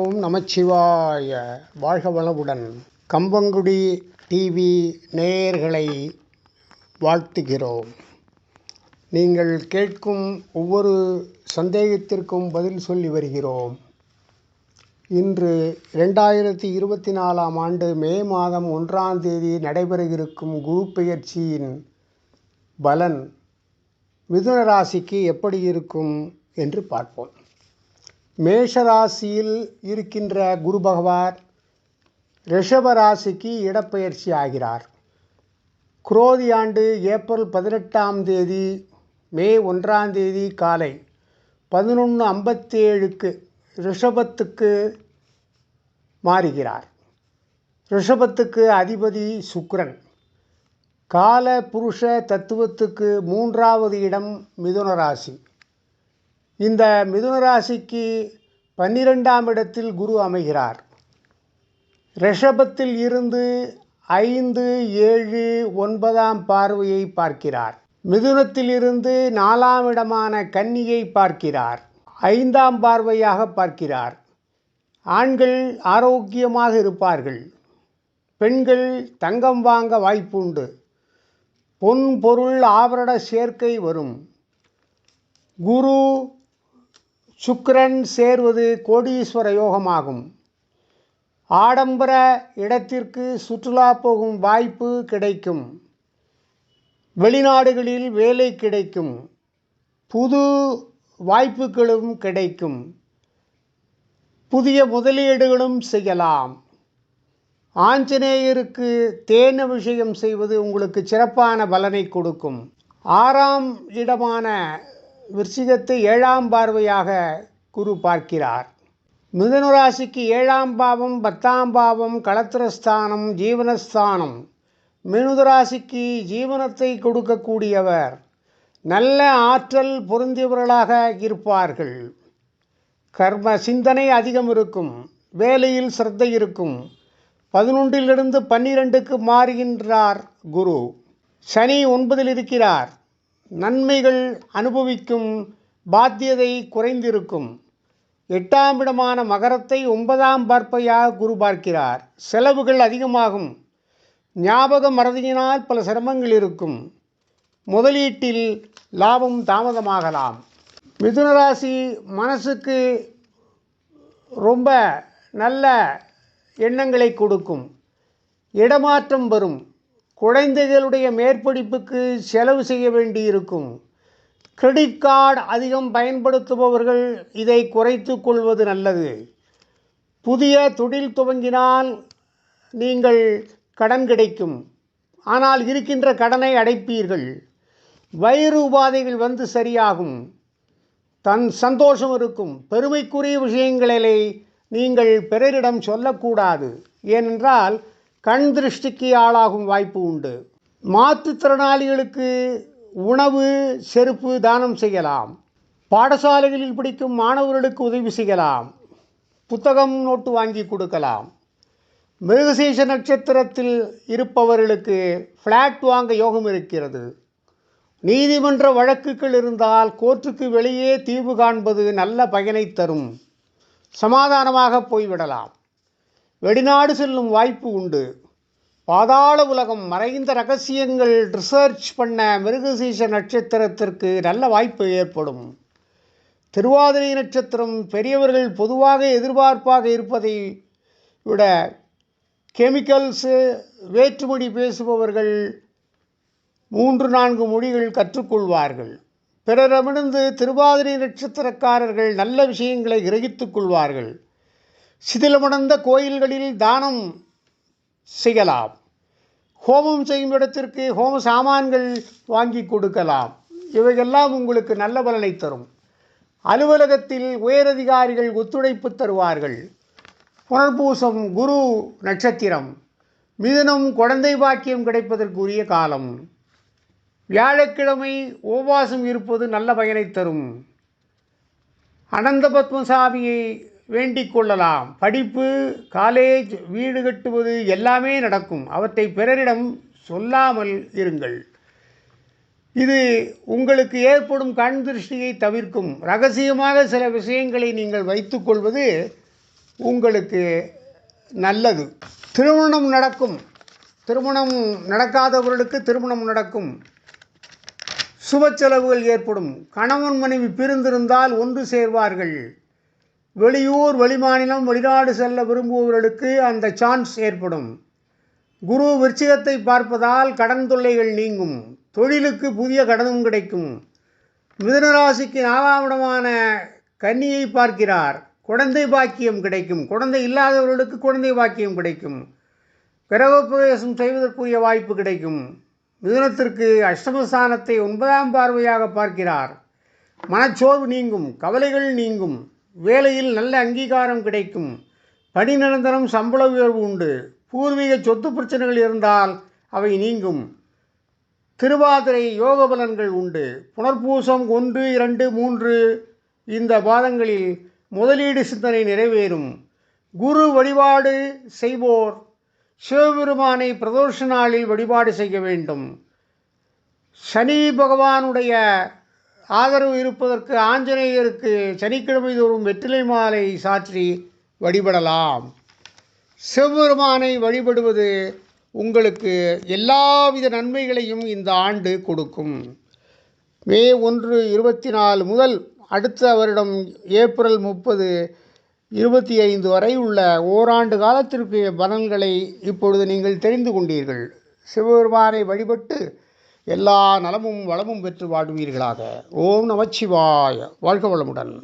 ஓம் நமச்சிவாய. வாழ்க வளமுடன். கம்பங்குடி டிவி நேயர்களை வாழ்த்துகிறோம். நீங்கள் கேட்கும் ஒவ்வொரு சந்தேகத்திற்கும் பதில் சொல்லி வருகிறோம். இன்று ரெண்டாயிரத்தி இருபத்தி நாலாம் ஆண்டு மே மாதம் ஒன்றாம் தேதி நடைபெற இருக்கும் குரு பெயர்ச்சியின் பலன் மிதுன ராசிக்கு எப்படி இருக்கும் என்று பார்ப்போம். மேஷ ராசியில் இருக்கின்ற குரு பகவான் ரிஷபராசிக்கு இடப்பெயர்ச்சி ஆகிறார். குரோதி ஆண்டு ஏப்ரல் பதினெட்டாம் தேதி மே ஒன்றாம் தேதி காலை பதினொன்று ஐம்பத்தேழுக்கு ரிஷபத்துக்கு மாறுகிறார். ரிஷபத்துக்கு அதிபதி சுக்ரன் கால புருஷ தத்துவத்துக்கு மூன்றாவது இடம் மிதுன ராசி. இந்த மிதுன ராசிக்கு பன்னிரெண்டாம் இடத்தில் குரு அமைகிறார். ரிஷபத்தில் இருந்து ஐந்து ஏழு ஒன்பதாம் பார்வையை பார்க்கிறார். மிதுனத்தில் இருந்து நாலாம் இடமான கன்னியை பார்க்கிறார். ஐந்தாம் பார்வையாக பார்க்கிறார். ஆண்கள் ஆரோக்கியமாக இருப்பார்கள். பெண்கள் தங்கம் வாங்க வாய்ப்புண்டு. பொன் பொருள் ஆவரண சேர்க்கை வரும். குரு சுக்கிரன் சேர்வது கோடீஸ்வர யோகமாகும். ஆடம்பர இடத்திற்கு சுற்றுலா போகும் வாய்ப்பு கிடைக்கும். வெளிநாடுகளில் வேலை கிடைக்கும். புது வாய்ப்புகளும் கிடைக்கும். புதிய முதலீடுகளும் செய்யலாம். ஆஞ்சநேயருக்கு தேன விஷயம் செய்வது உங்களுக்கு சிறப்பான பலனை கொடுக்கும். ஆறாம் இடமான விருச்சிகத்தை ஏழாம் பார்வையாக குரு பார்க்கிறார். மிதுனராசிக்கு ஏழாம் பாவம் பத்தாம் பாவம் களத்திரஸ்தானம் ஜீவனஸ்தானம். மிதுனராசிக்கு ஜீவனத்தை கொடுக்கக்கூடியவர் நல்ல ஆற்றல் பொருந்தியவர்களாக இருப்பார்கள். கர்ம சிந்தனை அதிகம் இருக்கும் வேலையில் சிரத்தை இருக்கும். பதினொன்றிலிருந்து பன்னிரெண்டுக்கு மாறுகின்றார் குரு. சனி ஒன்பதில் இருக்கிறார். நன்மைகள் அனுபவிக்கும் பாத்தியதை குறைந்திருக்கும். எட்டாம் இடமான மகரத்தை ஒன்பதாம் பார்ப்பையாக குரு பார்க்கிறார். செலவுகள் அதிகமாகும். ஞாபக மறதியினால் பல சிரமங்கள் இருக்கும். முதலீட்டில் லாபம் தாமதமாகலாம். மிதுனராசி மனசுக்கு ரொம்ப நல்ல எண்ணங்களை கொடுக்கும். இடமாற்றம் வரும். குழந்தைகளுடைய மேற்படிப்புக்கு செலவு செய்ய வேண்டியிருக்கும். கிரெடிட் கார்டு அதிகம் பயன்படுத்துபவர்கள் இதை குறைத்து கொள்வது நல்லது. புதிய தொழில் துவங்கினால் நீங்கள் கடன் கிடைக்கும். ஆனால் இருக்கின்ற கடனை அடைப்பீர்கள். வயிறு உபாதைகள் வந்து சரியாகும். தன் சந்தோஷம் இருக்கும். பெருமைக்குரிய விஷயங்களிலே நீங்கள் பிறரிடம் சொல்லக்கூடாது. ஏனென்றால் கண் திருஷ்டிக்கு ஆளாகும் வாய்ப்பு உண்டு. மாற்றுத்திறனாளிகளுக்கு உணவு செருப்பு தானம் செய்யலாம். பாடசாலைகளில் படிக்கும் மாணவர்களுக்கு உதவி செய்யலாம். புத்தகம் நோட்டு வாங்கி கொடுக்கலாம். மிருகசீஷ நட்சத்திரத்தில் இருப்பவர்களுக்கு ஃப்ளாட் வாங்க யோகம் இருக்கிறது. நீதிமன்ற வழக்குகள் இருந்தால் கோர்ட்டுக்கு வெளியே தீர்வு காண்பது நல்ல பயனை தரும். சமாதானமாக போய்விடலாம். வெளிநாடு செல்லும் வாய்ப்பு உண்டு. பாதாள உலகம் மறைந்த ரகசியங்கள் ரிசர்ச் பண்ண மிருகசீச நட்சத்திரத்திற்கு நல்ல வாய்ப்பு ஏற்படும். திருவாதிரை நட்சத்திரம் பெரியவர்கள் பொதுவாக எதிர்பார்ப்பாக இருப்பதை விட கெமிக்கல்ஸு வேற்றுமொழி பேசுபவர்கள் மூன்று நான்கு மொழிகள் கற்றுக்கொள்வார்கள். பிறரமிருந்து திருவாதிரை நட்சத்திரக்காரர்கள் நல்ல விஷயங்களை கிரகித்துக் கொள்வார்கள். சிதிலமடைந்த கோயில்களில் தானம் செய்யலாம். ஹோமம் செய்யும் இடத்திற்கு ஹோம சாமான்கள் வாங்கி கொடுக்கலாம். இவையெல்லாம் உங்களுக்கு நல்ல பலனை தரும். அலுவலகத்தில் உயரதிகாரிகள் ஒத்துழைப்பு தருவார்கள். புனர்பூசம் குரு நட்சத்திரம் மிதுனம் குழந்தை பாக்கியம் கிடைப்பதற்குரிய காலம். வியாழக்கிழமை உபவாசம் இருப்பது நல்ல பயனை தரும். அனந்த பத்மசாமியை வேண்டிக் கொள்ளலாம். படிப்பு காலேஜ் வீடு கட்டுவது எல்லாமே நடக்கும். அவற்றை பிறரிடம் சொல்லாமல் இருங்கள். இது உங்களுக்கு ஏற்படும் கண் திருஷ்டியை தவிர்க்கும். ரகசியமாக சில விஷயங்களை நீங்கள் வைத்துக்கொள்வது உங்களுக்கு நல்லது. திருமணம் நடக்கும். திருமணம் நடக்காதவர்களுக்கு திருமணம் நடக்கும். சுப செலவுகள் ஏற்படும். கணவன் மனைவி பிரிந்திருந்தால் ஒன்று சேர்வார்கள். வெளியூர் வெளிமாநிலம் வெளிநாடு செல்ல விரும்புபவர்களுக்கு அந்த சான்ஸ் ஏற்படும். குரு விருச்சிகத்தை பார்ப்பதால் கடன் தொல்லைகள் நீங்கும். தொழிலுக்கு புதிய கடனும் கிடைக்கும். மிதுனராசிக்கு நாலாம் இடமான கன்னியை பார்க்கிறார். குழந்தை பாக்கியம் கிடைக்கும். குழந்தை இல்லாதவர்களுக்கு குழந்தை பாக்கியம் கிடைக்கும். கிரகப்பிரவேசம் செய்வதற்குரிய வாய்ப்பு கிடைக்கும். மிதுனத்திற்கு அஷ்டமஸ்தானத்தை ஒன்பதாம் பார்வையாக பார்க்கிறார். மனச்சோர்வு நீங்கும். கவலைகள் நீங்கும். வேலையில் நல்ல அங்கீகாரம் கிடைக்கும். பணி நிரந்தரம் சம்பள உயர்வு உண்டு. பூர்வீக சொத்து பிரச்சனைகள் இருந்தால் அவை நீங்கும். திருவாதிரை யோக பலன்கள் உண்டு. புனர்பூசம் ஒன்று இரண்டு மூன்று இந்த பாதங்களில் முதலீடு சிந்தனை நிறைவேறும். குரு வழிபாடு செய்வோர். சிவபெருமானை பிரதோஷ நாளில் வழிபாடு செய்ய வேண்டும். சனி பகவானுடைய ஆதரவு இருப்பதற்கு ஆஞ்சநேயருக்கு சனிக்கிழமை தோறும் வெற்றிலை மாலை சாற்றி வழிபடலாம். சிவபெருமானை வழிபடுவது உங்களுக்கு எல்லாவித நன்மைகளையும் இந்த ஆண்டு கொடுக்கும். மே ஒன்று இருபத்தி நாலு முதல் அடுத்த வருடம் ஏப்ரல் முப்பது இருபத்தி ஐந்து வரை உள்ள ஓராண்டு காலத்திற்கு பலன்களை இப்பொழுது நீங்கள் தெரிந்து கொண்டீர்கள். சிவபெருமானை வழிபட்டு எல்லா நலமும் வளமும் பெற்று வாழ்வீர்களாக. ஓம் நமச்சிவாய. வாழ்க வளமுடன்.